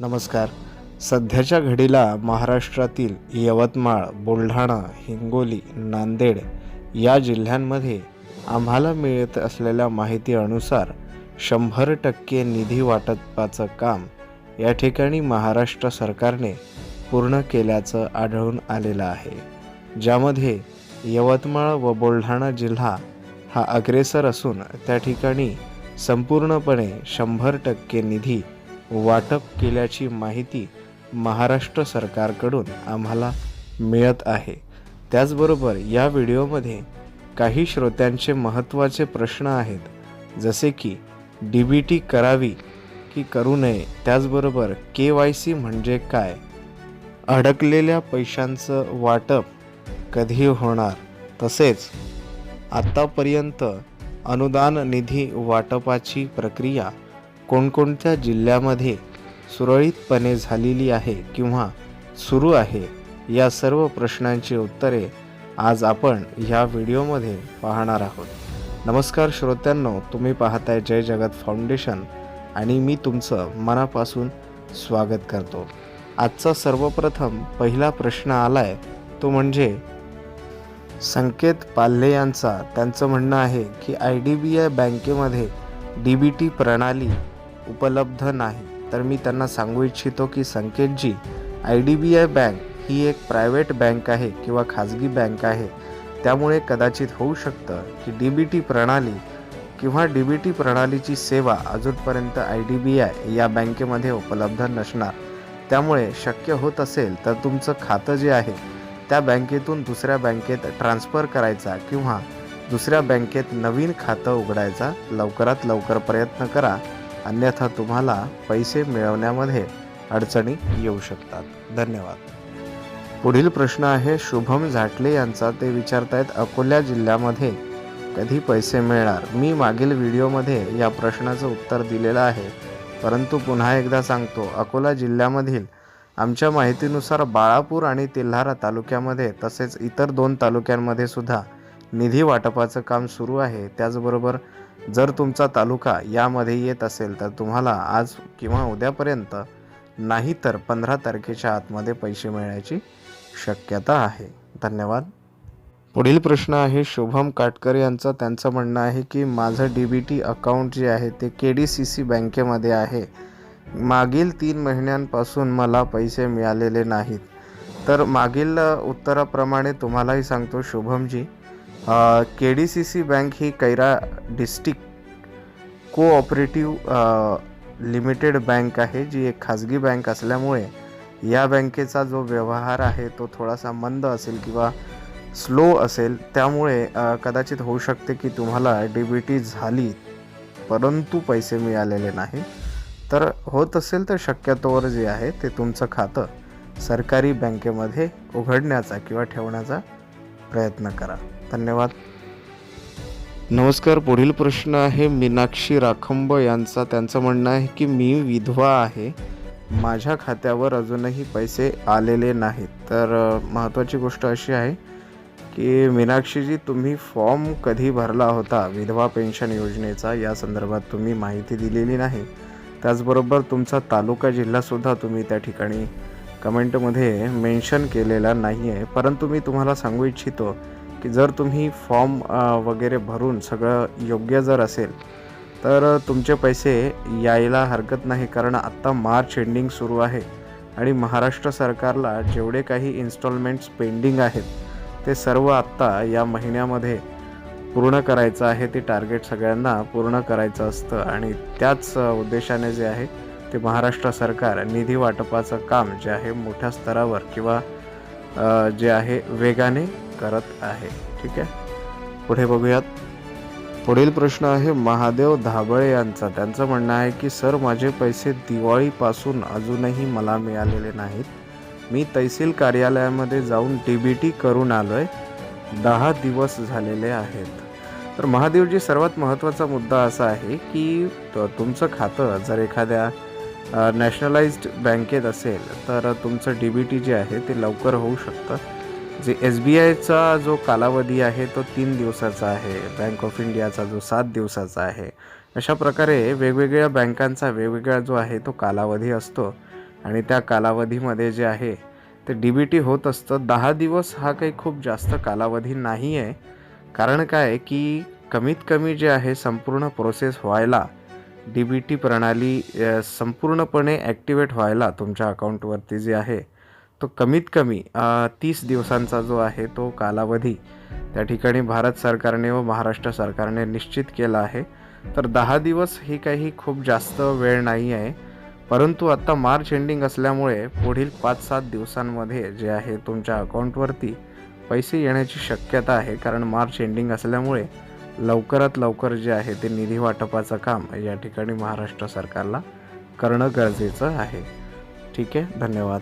नमस्कार. सध्याच्या घडीला महाराष्ट्रातील यवतमाळ बुलढाणा हिंगोली नांदेड या जिल्ह्यांमध्ये आम्हाला मिळत असलेल्या माहिती अनुसार शंभर टक्के निधी वाटपाचं काम या ठिकाणी महाराष्ट्र सरकारने पूर्ण केल्याचं आढळून आलेलं आहे. ज्यामध्ये यवतमाळ व बुलढाणा जिल्हा हा अग्रेसर असून त्या ठिकाणी संपूर्णपणे शंभर टक्के निधी वाटप केल्याची माहिती महाराष्ट्र सरकारकडून आम्हाला मिळत आहे. त्याचबरोबर या व्हिडिओमध्ये काही श्रोत्यांचे महत्त्वाचे प्रश्न आहेत. जसे की डी बी टी करावी की करू नये? त्याचबरोबर के वाय सी म्हणजे काय? अडकलेल्या पैशांचं वाटप कधी होणार? तसेच आत्तापर्यंत अनुदान निधी वाटपाची प्रक्रिया कोणकोणत्या जिल्ह्यामध्ये सुरळीतपणे झालेली आहे किंवा सुरू आहे या सर्व प्रश्नांची उत्तरे आज आपण ह्या व्हिडिओमध्ये पाहणार आहोत. नमस्कार श्रोत्यांनो तुम्ही पाहताय जय जगत फाउंडेशन आणि मी तुमचं मनापासून स्वागत करतो. आजचा सर्वप्रथम पहिला प्रश्न आलाय तो म्हणजे संकेत पाल्हे यांचा. त्यांचं म्हणणं आहे की आय डी बी आय बँकेमध्ये डी बी टी प्रणाली उपलब्ध नाही. तर मी त्यांना सांगू इच्छितो की Sanketji I D B I bank ही एक प्रायव्हेट बँक आहे किंवा खाजगी बँक आहे. त्यामुळे कदाचित होऊ शकतं की डी बी टी प्रणाली किंवा डी बी टी प्रणालीची सेवा अजूनपर्यंत आय डी बी आय या बँकेमध्ये उपलब्ध नसणार. त्यामुळे शक्य होत असेल तर तुमचं खातं जे आहे त्या बँकेतून दुसऱ्या बँकेत ट्रान्स्फर करायचा किंवा दुसऱ्या बँकेत नवीन खातं उघडायचा लवकरात लवकर प्रयत्न करा. अन्यथा तुम्हाला पैसे मिळवण्यामध्ये अडचणी येऊ शकतात. धन्यवाद. पुढील प्रश्न आहे शुभम झाटले यांचा. ते विचारतायत अकोला जिल्ह्यामध्ये कधी पैसे मिळणार? मी मागील व्हिडिओमध्ये या प्रश्नाचं उत्तर दिलेलं आहे परंतु पुन्हा एकदा सांगतो अकोला जिल्ह्यामधील आमच्या माहितीनुसार बाळापूर आणि तेल्हारा तालुक्यामध्ये तसेच इतर दोन तालुक्यांमध्ये सुद्धा निधी वाटपाचं काम सुरू आहे. त्याचबरोबर जर तुमचा तालुका यामध्ये येत असेल तर तुम्हाला आज किंवा उद्यापर्यंत नाही तर पंधरा तारखेच्या आतमध्ये पैसे मिळण्याची शक्यता आहे. धन्यवाद. पुढील प्रश्न आहे शुभम काटकर यांचं. त्यांचं म्हणणं आहे की माझं डी बी टी अकाउंट जे आहे ते के डी सी सी बँकेमध्ये आहे. मागील तीन महिन्यांपासून मला पैसे मिळालेले नाहीत. तर मागील उत्तराप्रमाणे तुम्हालाही सांगतो Shubham ji. K D C C bank ही Kaira district cooperative limited bank आहे जी एक खाजगी बँक असल्यामुळे या बँकेचा जो व्यवहार आहे तो थोडासा मंद असेल किंवा स्लो असेल. त्यामुळे कदाचित होऊ शकते की तुम्हाला डी बी टी झाली परंतु पैसे मिळालेले नाही. तर होत असेल तर शक्यतोवर जे आहे ते तुमचं खातं सरकारी बँकेमध्ये उघडण्याचा किंवा ठेवण्याचा प्रयत्न करा. धन्यवाद. नमस्कार पुढील प्रश्न आहे मीनाक्षी राखंब यांचा. त्यांचं म्हणणं आहे की मी विधवा आहे. माझ्या खात्यावर अजूनही पैसे आलेले नाहीत. तर महत्त्वाची गोष्ट अशी आहे की मीनाक्षीजी तुम्ही फॉर्म कधी भरला होता विधवा पेन्शन योजनेचा? या संदर्भात तुम्ही माहिती दिलेली नाही. त्याचबरोबर तुमचा तालुका जिल्हासुद्धा तुम्ही त्या ठिकाणी कमेंटमध्ये मेन्शन केलेला नाही आहे परंतु मी तुम्हाला सांगू इच्छितो की जर तुम्ही फॉर्म वगैरे भरून सगळं योग्य जर असेल तर तुमचे पैसे यायला हरकत नाही कारण आत्ता मार्च एंडिंग सुरू आहे आणि महाराष्ट्र सरकारला जेवढे काही इन्स्टॉलमेंट्स पेंडिंग आहेत ते सर्व आत्ता या महिन्यामध्ये पूर्ण करायचं आहे. ते टार्गेट सगळ्यांना पूर्ण करायचं असतं आणि त्याच उद्देशाने जे आहे ते महाराष्ट्र सरकार निधी वाटपाचं काम जे आहे मोठ्या स्तरावर किंवा जे आहे वेगाने करत आहे. ठीक आहे? पुढे बघूयात. पुढील प्रश्न आहे महादेव धाबळे यांचा. त्यांचं म्हणणं आहे की सर माझे पैसे दिवाळीपासून अजूनही मला मिळालेले नाहीत. मी तहसील कार्यालयामध्ये जाऊन डी बी टी करून आलो आहे दहा दिवस झालेले आहेत. तर महादेवजी सर्वात महत्त्वाचा मुद्दा असा आहे की तुमचं खातं जर एखाद्या नॅशनलाइज्ड बँकेत असेल तर तुमचं डी बी टी जे आहे ते लवकर होऊ शकतं. जे एस बी आयचा जो कालावधी आहे तो तीन दिवसाचा आहे. बँक ऑफ इंडियाचा जो सात दिवसाचा आहे. अशा प्रकारे वेगवेगळ्या बँकांचा वेगवेगळा जो आहे तो कालावधी असतो. आणि त्या कालावधीमध्ये जे आहे ते डी बी टी होत असतं. दहा दिवस हा काही खूप जास्त कालावधी नाही आहे कारण काय की कमीत कमी जे आहे संपूर्ण प्रोसेस व्हायला डी बी टी प्रणाली संपूर्णपणे ॲक्टिवेट व्हायला तुमच्या अकाउंटवरती जे आहे तो कमीत कमी तीस दिवसांचा जो आहे तो कालावधी त्या ठिकाणी भारत सरकारने व महाराष्ट्र सरकारने निश्चित केला आहे. तर दहा दिवस ही काही खूप जास्त वेळ नाही आहे. परंतु आत्ता मार्च एंडिंग असल्यामुळे पुढील पाच सात दिवसांमध्ये जे आहे तुमच्या अकाउंटवरती पैसे येण्याची शक्यता आहे. कारण मार्च एंडिंग असल्यामुळे लवकरात लवकर जे आहे ते निधी वाटपाचं काम या ठिकाणी महाराष्ट्र सरकारला करणं गरजेचं आहे. ठीक आहे धन्यवाद.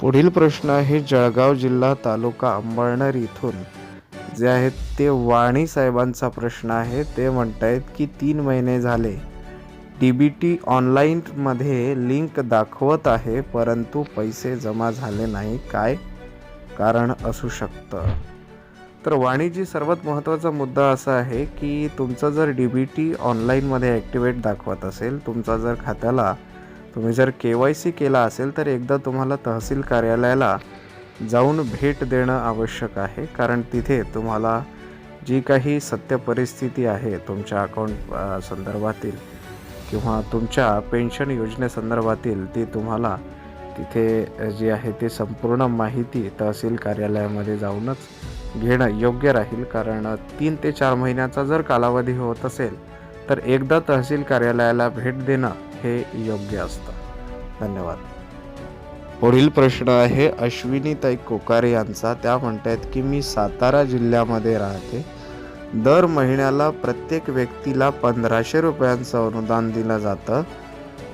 पुढील प्रश्न आहे जळगाव जिल्हा तालुका अंबळनेर इथून. जे आहेत ते वाणी साहेबांचा प्रश्न आहे. ते म्हणतायत की तीन महिने झाले. डी बी टी ऑनलाईनमध्ये लिंक दाखवत आहे परंतु पैसे जमा झाले नाही. काय? कारण असू शकतं. तर वाणीजी सर्वात महत्त्वाचा मुद्दा असा आहे की तुमचं जर डी बी टी ऑनलाईनमध्ये ॲक्टिवेट दाखवत असेल तुमचा जर खात्याला तुम्ही जर के वाय सी केला असेल तर एकदा तुम्हाला तहसील कार्यालयाला जाऊन भेट देणं आवश्यक आहे. कारण तिथे तुम्हाला जी काही सत्य परिस्थिती आहे तुमच्या अकाउंट संदर्भातील किंवा तुमच्या पेन्शन योजनेसंदर्भातील ती तुम्हाला तिथे जी आहे ती संपूर्ण माहिती तहसील कार्यालयामध्ये जाऊनच घेणं योग्य राहील. कारण तीन ते चार महिन्याचा जर कालावधी होत असेल तर एकदा तहसील कार्यालयाला भेट देणं हे योग्य असतं. धन्यवाद. पुढील प्रश्न आहे अश्विनीताई कोकार यांचा. त्या म्हणतात की मी सातारा जिल्ह्यामध्ये राहते. दर महिन्याला प्रत्येक व्यक्तीला पंधराशे रुपयांचं अनुदान दिलं जातं.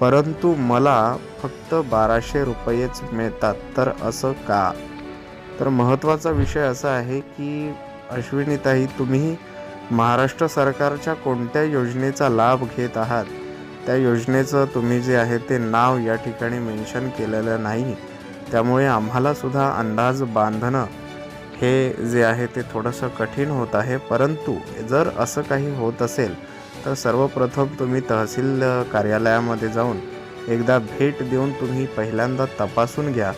परंतु मला फक्त बाराशे रुपयेच मिळतात. तर असं का? तर महत्त्वाचा विषय असा आहे की अश्विनीताई तुम्ही महाराष्ट्र सरकारच्या कोणत्या योजनेचा लाभ घेत आहात? त्या योजनेचं तुम्ही जे आहे ते नाव या ठिकाणी मेन्शन केलेलं नाही. त्यामुळे आम्हालासुद्धा अंदाज बांधणं हे जे आहे ते थोडंसं कठीण होत आहे. परंतु जर असं काही होत असेल तर सर्वप्रथम तुम्ही तहसील कार्यालयामध्ये जाऊन एकदा भेट देऊन तुम्ही पहिल्यांदा तपासून घ्या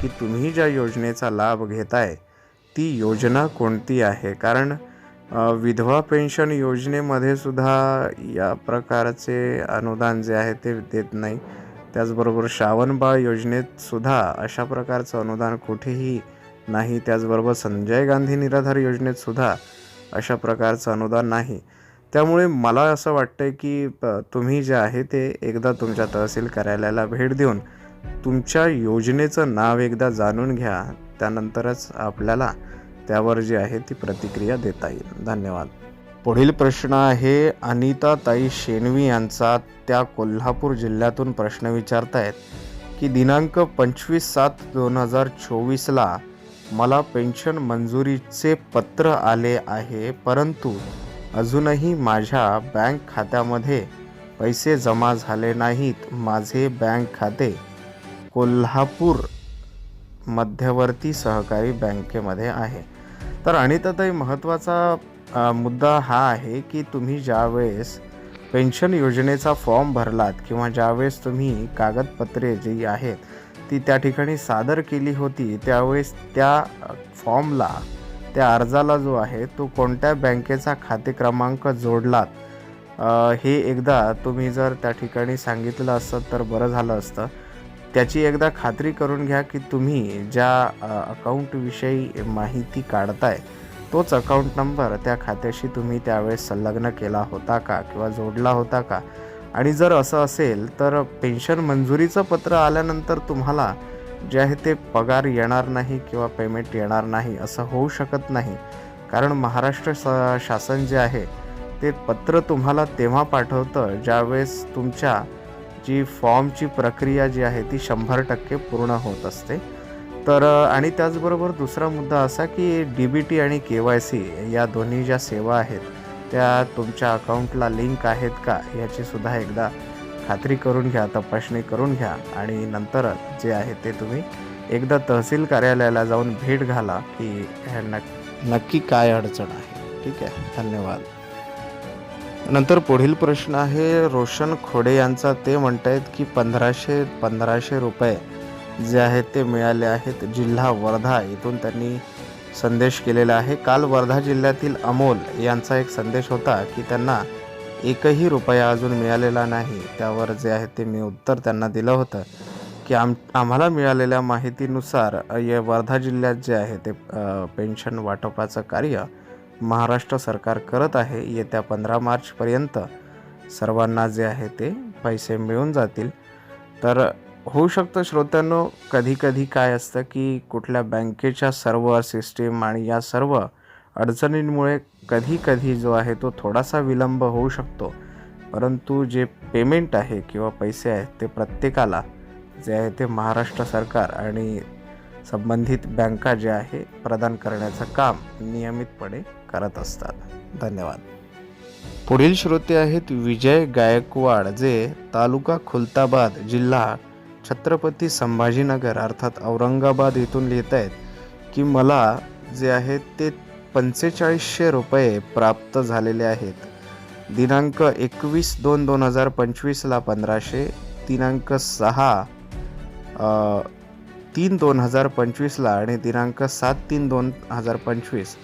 की तुम्ही ज्या योजनेचा लाभ घेताय ती योजना कोणती आहे? कारण विधवा पेन्शन योजनेमध्ये सुद्धा या प्रकारचे अनुदान जे आहे ते देत नाही. त्याचबरोबर श्रावणबाळ योजनेत सुद्धा अशा प्रकारचं अनुदान कुठेही नाही. त्याचबरोबर संजय गांधी निराधार योजनेत सुद्धा अशा प्रकारचं अनुदान नाही. त्यामुळे मला असं वाटतं की प- तुम्ही जे आहे ते एकदा तुमच्या तहसील कार्यालयाला भेट देऊन तुमच्या योजनेचं नाव एकदा जाणून घ्या. त्यानंतरच आपल्याला त्यावर जी आहे ती प्रतिक्रिया देता येईल. धन्यवाद. पुढील प्रश्न आहे अनिता ताई शेणवी यांचा त्या कोल्हापूर जिल्ह्यातून प्रश्न विचारतायत की दिनांक पंचवीस सात दोन हजार चोवीसला मला पेन्शन मंजुरीचे पत्र आले आहे परंतु अजूनही माझ्या बँक खात्यामध्ये पैसे जमा झाले नाहीत माझे बँक खाते कोल्हापूर मध्यवर्ती सहकारी बँकेमध्ये आहे. तर अनिताताई महत्त्वाचा मुद्दा हा आहे की तुम्ही ज्यावेळेस पेन्शन योजनेचा फॉर्म भरलात किंवा ज्यावेळेस तुम्ही कागदपत्रे जी आहेत ती त्या ठिकाणी सादर केली होती त्यावेळेस त्या फॉर्मला त्या अर्जाला जो आहे तो कोणत्या बँकेचा खाते क्रमांक जोडलात? हे एकदा तुम्ही जर त्या ठिकाणी सांगितलं असतं तर बरं झालं असतं. त्याची एकदा खात्री करून घ्या की तुम्ही ज्या अकाऊंटविषयी अकाउंटविषयी माहिती काढताय तोच अकाउंट नंबर त्या खात्याशी तुम्ही त्यावेळेस संलग्न केला होता का किंवा जोडला होता का? आणि जर असं असेल तर पेन्शन मंजुरीचं पत्र आल्यानंतर तुम्हाला जे आहे ते पगार येणार नाही किंवा पेमेंट येणार नाही असं होऊ शकत नाही. कारण महाराष्ट्र स शासन जे आहे ते पत्र तुम्हाला तेव्हा पाठवतं ज्यावेळेस तुमच्या जी फॉर्मची प्रक्रिया जी आहे ती शंभर टक्के पूर्ण होत असते. तर आणि त्याचबरोबर दुसरा मुद्दा असा की डी बी टी आणि के वाय सी या दोन्ही ज्या सेवा आहेत त्या तुमच्या अकाउंटला लिंक आहेत का? याचीसुद्धा एकदा खात्री करून घ्या तपासणी करून घ्या आणि नंतर जे आहे ते तुम्ही एकदा तहसील कार्यालयाला जाऊन भेट घाला की नक्की काय अडचण आहे. ठीक आहे? धन्यवाद. नंतर पुढील प्रश्न आहे रोशन खोडे यांचा. ते म्हणत आहेत की पंधराशे पंधराशे रुपये जे आहेत ते मिळाले आहेत जिल्हा वर्धा इथून त्यांनी संदेश केलेला आहे. काल वर्धा जिल्ह्यातील अमोल यांचा एक संदेश होता की त्यांना एकही रुपया अजून मिळालेला नाही. त्यावर जे आहे ते मी उत्तर त्यांना दिलं होतं की आम आम्हाला मिळालेल्या माहितीनुसार या वर्धा जिल्ह्यात जे आहे ते पेन्शन वाटपाचं कार्य महाराष्ट्र सरकार करत आहे येत्या पंधरा मार्चपर्यंत सर्वांना जे आहे ते पैसे मिळून जातील. तर होऊ शकतं श्रोत्यांनो कधी कधी काय असतं की कुठल्या बँकेच्या सर्व सिस्टीम आणि या सर्व अडचणींमुळे कधी कधी जो आहे तो थोडासा विलंब होऊ शकतो. परंतु जे पेमेंट आहे किंवा पैसे आहेत ते प्रत्येकाला जे आहे ते महाराष्ट्र सरकार आणि संबंधित बँका जे आहे प्रदान करण्याचं काम नियमितपणे करत असतात. धन्यवाद. पुढील श्रोते आहेत विजय गायकवाड जे तालुका खुलताबाद जिल्हा छत्रपती संभाजीनगर अर्थात औरंगाबाद येथून लिहित आहेत की मला जे आहे ते पंचेचाळीसशे रुपये प्राप्त झालेले आहेत. दिनांक एकवीस दोन दोन हजार पंचवीसला पंधराशे दिनांक सहा तीन दोन हजार पंचवीसला आणि दिनांक सात तीन दोन हजार पंचवीस.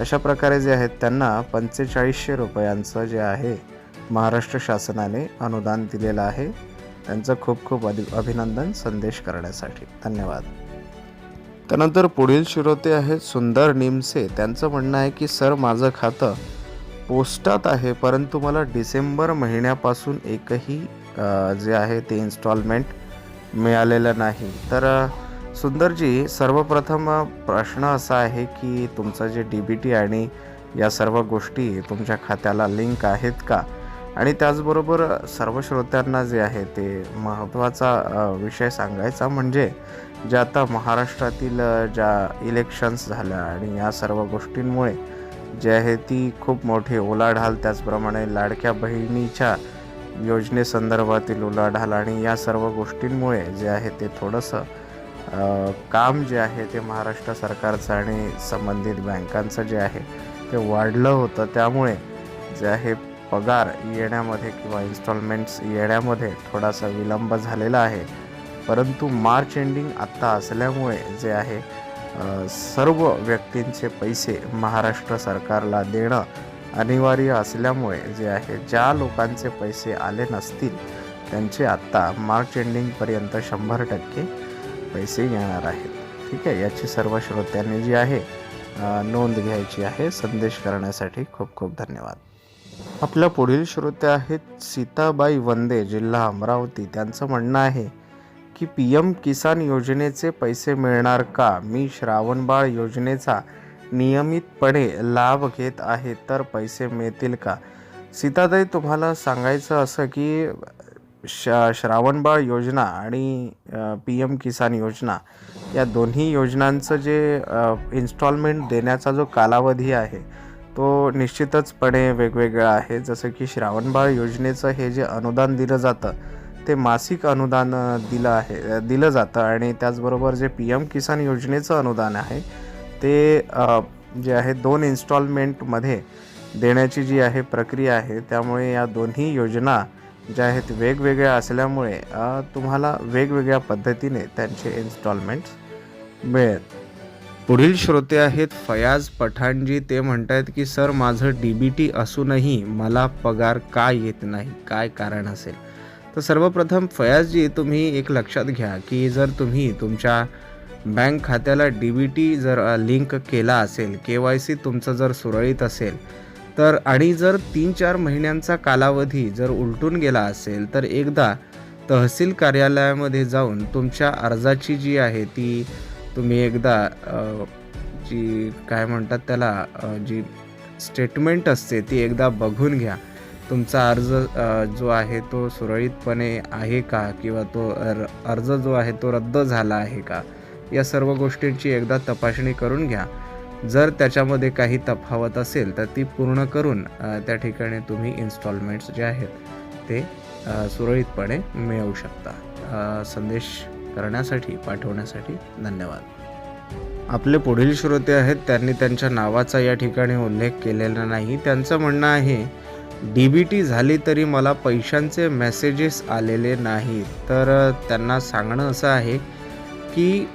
अशा प्रकारे जे आहेत त्यांना पंचेचाळीसशे रुपयांचं जे आहे महाराष्ट्र शासनाने अनुदान दिलेलं आहे. त्यांचं खूप खूप अधि अभिनंदन संदेश करण्यासाठी. धन्यवाद. त्यानंतर पुढील श्रोते आहेत सुंदर निमसे. त्यांचं म्हणणं आहे की सर माझं खातं पोस्टात आहे परंतु मला डिसेंबर महिन्यापासून एकही जे आहे ते इन्स्टॉलमेंट मिळालेलं नाही. तर सुंदरजी सर्वप्रथम प्रश्न असा आहे की तुमचं जे डी बी टी आणि या सर्व गोष्टी तुमच्या खात्याला लिंक आहेत का? आणि त्याचबरोबर सर्व श्रोत्यांना जे आहे ते महत्त्वाचा विषय सांगायचा म्हणजे जे आता महाराष्ट्रातील ज्या इलेक्शन्स झाल्या आणि या सर्व गोष्टींमुळे जे आहे ती खूप मोठी उलाढाल त्याचप्रमाणे लाडक्या बहिणीच्या योजनेसंदर्भातील उलाढाल आणि या सर्व गोष्टींमुळे जे आहे ते थोडंसं काम जे आहे ते महाराष्ट्र सरकारचं आणि संबंधित बँकांचं जे आहे ते वाढलं होतं. त्यामुळे जे आहे पगार येण्यामध्ये किंवा इन्स्टॉलमेंट्स येण्यामध्ये थोडासा विलंब झालेला आहे. परंतु मार्च एंडिंग आत्ता असल्यामुळे जे आहे सर्व व्यक्तींचे पैसे महाराष्ट्र सरकारला देणं अनिवार्य असल्यामुळे जे आहे ज्या लोकांचे पैसे आले नसतील त्यांचे आत्ता मार्च एंडिंगपर्यंत शंभर टक्के पैसे येणार आहेत. ठीक आहे? याची सर्व श्रोत्यांनी जी आहे नोंद घ्यायची आहे. संदेश करण्यासाठी खूप खूप धन्यवाद. आपल्या पुढील श्रोते आहेत सीताबाई वंदे जिल्हा अमरावती. त्यांचं म्हणणं आहे की पी एम किसान योजनेचे पैसे मिळणार का? मी श्रावणबाळ योजनेचा नियमितपणे लाभ घेत आहे तर पैसे मिळतील का? सीताताई तुम्हाला सांगायचं असं की श श्रावणबाळ योजना आणि पी एम किसान योजना या दोन्ही योजनांचं जे इन्स्टॉलमेंट देण्याचा जो कालावधी आहे तो निश्चितचपणे वेगवेगळा आहे. जसं की श्रावणबाळ योजनेचं हे जे अनुदान दिलं जातं ते मासिक अनुदान दिलं आहे दिलं जातं आणि त्याचबरोबर जे पी एम किसान योजनेचं अनुदान आहे ते जे आहे दोन इन्स्टॉलमेंटमध्ये देण्याची जी आहे प्रक्रिया आहे त्यामुळे या दोन्ही योजना ज्या आहेत वेगवेगळ्या असल्यामुळे तुम्हाला वेगवेगळ्या पद्धतीने त्यांचे इन्स्टॉलमेंट्स मिळेल. पुढील श्रोते आहेत फयाज पठाणजी. ते म्हणत आहेत की सर माझं डी बी टी असूनही मला पगार का येत नाही? काय कारण असेल? तर सर्वप्रथम फयाजजी तुम्ही एक लक्षात घ्या की जर तुम्ही तुमच्या बँक खात्याला डी बी टी जर लिंक केला असेल के वाय सी तुमचं जर सुरळीत असेल तर आणि जर तीन चार महिन्यांचा कालावधी जर उलटून गेला असेल तर एकदा तहसील कार्यालयामध्ये जाऊन तुमच्या अर्जाची जी आहे ती तुम्ही एकदा जी काय म्हणतात त्याला जी स्टेटमेंट असते ती एकदा बघून घ्या. तुमचा अर्ज जो आहे तो सुरळीतपणे आहे का किंवा तो अर्ज जो आहे तो रद्द झाला आहे का? या सर्व गोष्टींची एकदा तपासणी करून घ्या. जर त्याच्यामध्ये काही तफावत असेल तर ती पूर्ण करून त्या ठिकाणी तुम्ही इन्स्टॉलमेंट्स जे आहेत ते सुरळीतपणे मिळवू शकता. संदेश करण्यासाठी पाठवण्यासाठी धन्यवाद. आपले पुढील श्रोते आहेत त्यांनी त्यांच्या नावाचा या ठिकाणी उल्लेख केलेला नाही. त्यांचं म्हणणं आहे डी बी टी झाली तरी मला पैशांचे मेसेजेस आलेले नाही तर त्यांना सांगणं असं आहे की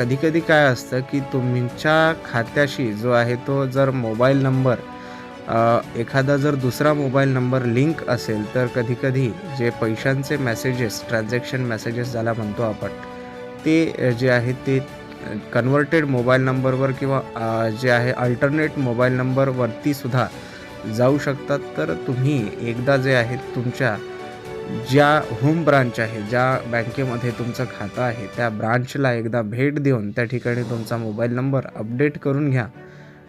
कधीकधी काय असतं की तुमच्या खात्याशी जो आहे तो जर मोबाईल नंबर एखादा जर दुसरा मोबाईल नंबर लिंक असेल तर कधीकधी जे पैशांचे मेसेजेस ट्रान्झॅक्शन मेसेजेस ज्याला म्हणतो आपण ते जे आहे ते कन्वर्टेड मोबाईल नंबरवर किंवा जे आहे अल्टरनेट मोबाईल नंबरवरती सुद्धा जाऊ शकतात. तर तुम्ही एकदा जे आहे तुमच्या ज्या होम ब्रांच आहे ज्या बँकेमध्ये तुमचं खातं आहे त्या ब्रांचला एकदा भेट देऊन त्या ठिकाणी तुमचा मोबाईल नंबर अपडेट करून घ्या.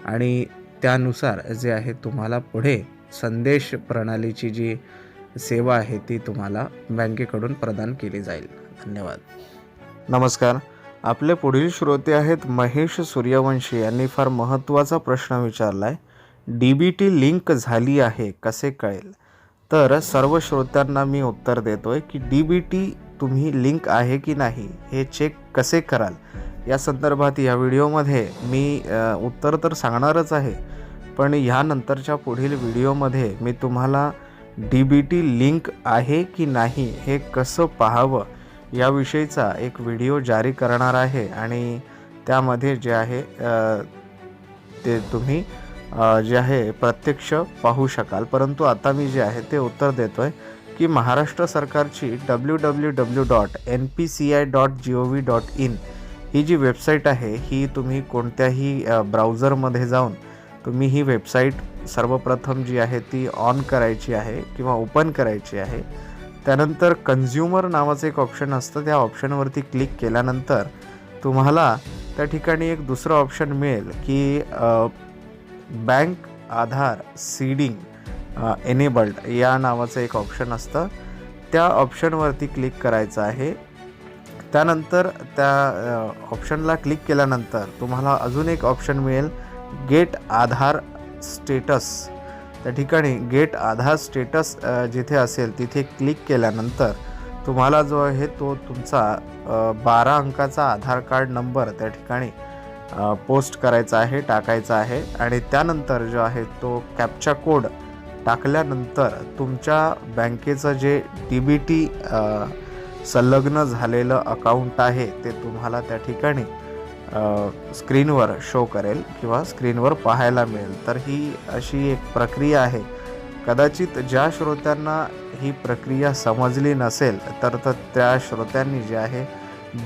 आणि त्यानुसार जे आहे तुम्हाला पुढे संदेश प्रणालीची जी सेवा आहे ती तुम्हाला बँकेकडून प्रदान केली जाईल. धन्यवाद. नमस्कार. आपले पुढील श्रोते आहेत महेश सूर्यवंशी. यांनी फार महत्त्वाचा प्रश्न विचारला आहे डी बी टी लिंक झाली आहे कसे कळेल? तर सर्व श्रोत्यांना मी उत्तर देतो आहे की डी बी टी तुम्ही लिंक आहे की नाही हे चेक कसे कराल? या संदर्भात या व्हिडिओमध्ये मी उत्तर तर सांगणारच आहे पण ह्यानंतरच्या पुढील व्हिडिओमध्ये मी तुम्हाला डी बी टी लिंक आहे की नाही हे कसं पाहावं याविषयीचा एक व्हिडिओ जारी करणार आहे आणि त्यामध्ये जे आहे ते तुम्ही जे आहे प्रत्यक्ष पाहू शकाल. परंतु आता मी जे आहे ते उत्तर देतो आहे की महाराष्ट्र सरकारची W W W dot N P C I dot G O V dot in ही जी वेबसाईट आहे ही तुम्ही कोणत्याही ब्राउझरमध्ये जाऊन तुम्ही ही वेबसाईट सर्वप्रथम जी आहे ती ऑन करायची आहे किंवा ओपन करायची आहे. त्यानंतर कन्झ्युमर नावाचं एक ऑप्शन असतं त्या ऑप्शनवरती क्लिक केल्यानंतर तुम्हाला त्या ठिकाणी एक दुसरं ऑप्शन मिळेल की बँक आधार सीडिंग एनेबल्ड या नावाचं एक ऑप्शन असतं. त्या ऑप्शनवरती क्लिक करायचं आहे. त्यानंतर त्या ऑप्शनला क्लिक केल्यानंतर तुम्हाला अजून एक ऑप्शन मिळेल गेट आधार स्टेटस त्या ठिकाणी गेट आधार स्टेटस जिथे असेल तिथे क्लिक केल्यानंतर तुम्हाला जो आहे तो तुमचा बारा अंकाचा आधार कार्ड नंबर त्या ठिकाणी पोस्ट करायचा आहे टाकायचा आहे आणि त्यानंतर जो आहे तो कॅपचा कोड टाकल्यानंतर तुमच्या बँकेचं जे डी बी टी संलग्न झालेलं अकाउंट आहे ते तुम्हाला त्या ठिकाणी स्क्रीनवर शो करेल किंवा स्क्रीनवर पाहायला मिळेल. तर ही अशी एक प्रक्रिया आहे. कदाचित ज्या श्रोत्यांना ही प्रक्रिया समजली नसेल तर तर त्या श्रोत्यांनी जे आहे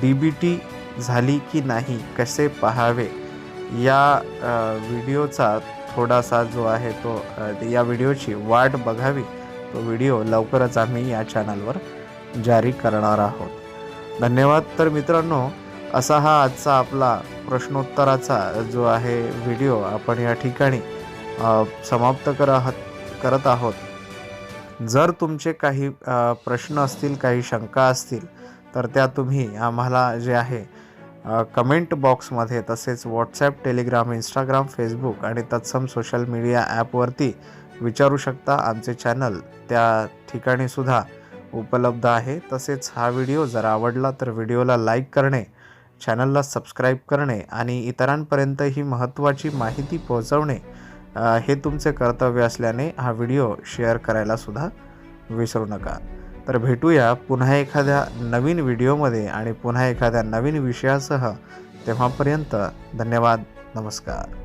डी बी टी झाली की नाही कसे पाहावे? या व्हिडिओचा थोडासा जो आहे तो या व्हिडिओची वाट बघावी. तो व्हिडिओ लवकरच आम्ही या चॅनलवर जारी करणार आहोत. धन्यवाद. तर मित्रांनो असा हा आजचा आपला प्रश्नोत्तराचा जो आहे व्हिडिओ आपण या ठिकाणी समाप्त कर करत आहोत. जर तुमचे काही प्रश्न असतील काही शंका असतील तर त्या तुम्ही आम्हाला जे आहे कमेंट बॉक्समध्ये तसेच व्हॉट्सॲप टेलिग्राम इंस्टाग्राम फेसबुक आणि तत्सम सोशल मीडिया ॲपवरती विचारू शकता आमचे चॅनल त्या ठिकाणी सुद्धा उपलब्ध आहे. तसेच हा व्हिडिओ जर आवडला तर व्हिडिओला लाईक करणे चॅनलला सबस्क्राईब करणे आणि इतरांपर्यंत ही महत्त्वाची माहिती पोहोचवणे हे तुमचे कर्तव्य असल्याने हा व्हिडिओ शेअर करायला सुद्धा विसरू नका. तर भेटूया पुन्हा एखाद्या नवीन व्हिडिओमध्ये आणि पुन्हा एखाद्या नवीन विषयासह. तेव्हापर्यंत धन्यवाद नमस्कार.